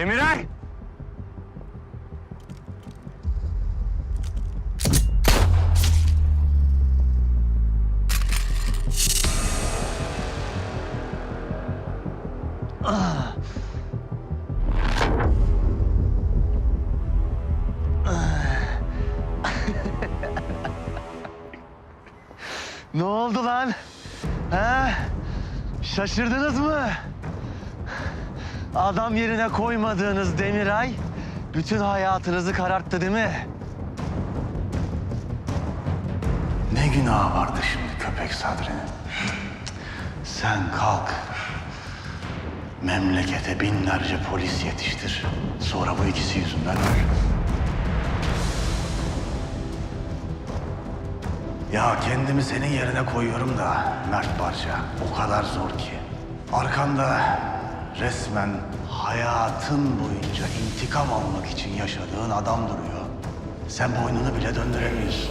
Demiray! Ne oldu lan? Ha? Şaşırdınız mı? Adam yerine koymadığınız Demiray bütün hayatınızı kararttı değil mi? Ne günah vardı şimdi köpek Sadri'nin? Sen kalk. Memlekete binlerce polis yetiştir. Sonra bu ikisi yüzünden öl. Ya kendimi senin yerine koyuyorum da Mert Barca. O kadar zor ki. Arkanda resmen hayatın boyunca intikam almak için yaşadığın adam duruyor. Sen boynunu bile döndüremiyorsun.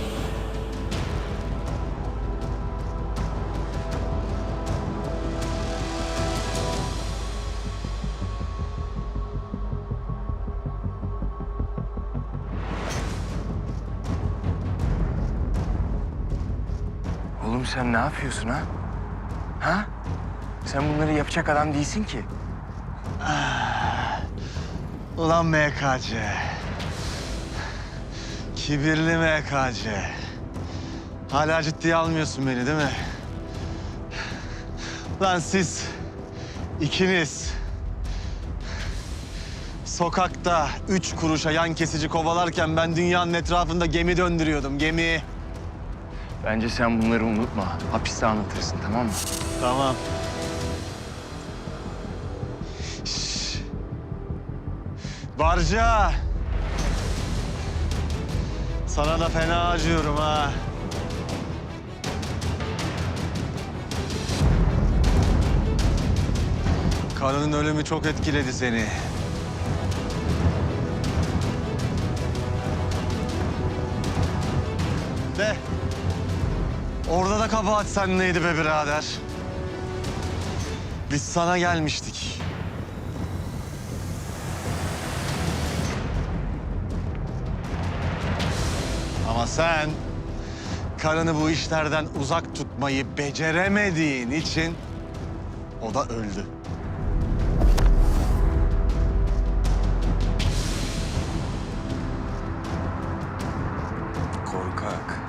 Oğlum sen ne yapıyorsun ha? Ha? Sen bunları yapacak adam değilsin ki. Ulan MKC. Kibirli MKC. Hala ciddiye almıyorsun beni değil mi? Lan siz ikiniz sokakta üç kuruşa yan kesici kovalarken ben dünyanın etrafında gemi döndürüyordum gemi. Bence sen bunları unutma. Hapiste anlatırsın tamam mı? Tamam. Barca. Sana da fena acıyorum ha. Karının ölümü çok etkiledi seni. De. Orada da kabahat sendeydi be birader. Biz sana gelmiştik. Ama sen karını bu işlerden uzak tutmayı beceremediğin için o da öldü. Korkak.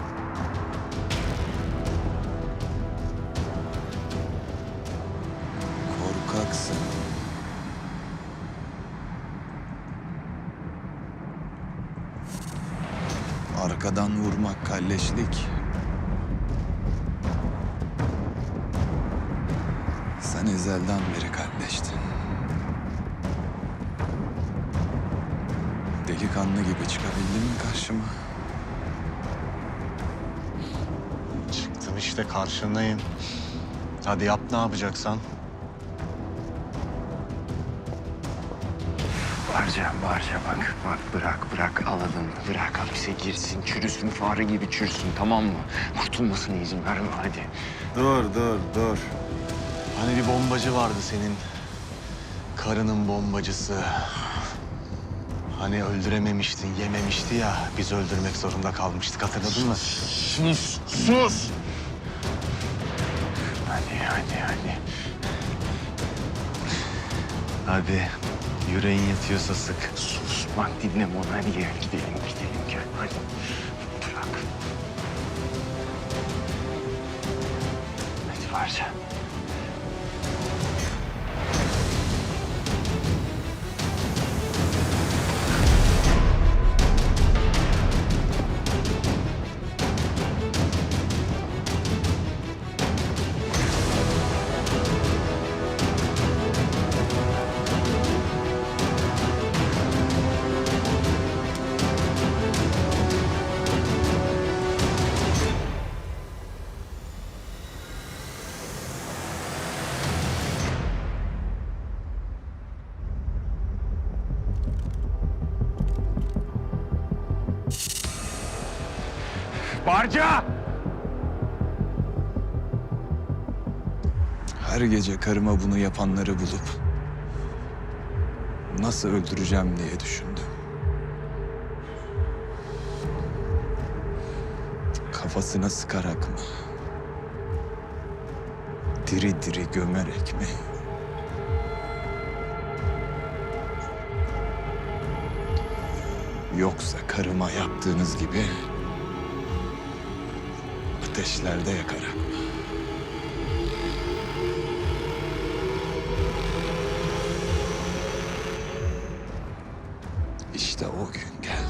Korkaksın. Arkadan vurmak kalleşlik. Sen ezelden beri kalleştin. Delikanlı gibi çıkabildin mi karşıma? Çıktım işte karşındayım. Hadi yap ne yapacaksan. Barca, Barca bak, bak bırak, bırak alalım. Bırak hapise girsin, çürüsün, fare gibi çürüsün tamam mı? Kurtulmasına izin verme hadi. Dur, dur, dur. Hani bir bombacı vardı senin. Karının bombacısı. Hani öldürememiştin, yememişti ya. Biz öldürmek zorunda kalmıştık hatırladın mı? Sus, sus! Hadi, hadi, hadi. Hadi yüreğin yatıyorsa sık. Sus, bak dinleme onu. Hadi gidelim, gidelim gel. Hadi. Bırak. Hadi Barca. Barca! Her gece karıma bunu yapanları bulup nasıl öldüreceğim diye düşündüm. Kafasına sıkarak mı? Diri diri gömerek mi? Yoksa karıma yaptığınız gibi ateşlerde yakarak mı? İşte o gün geldi.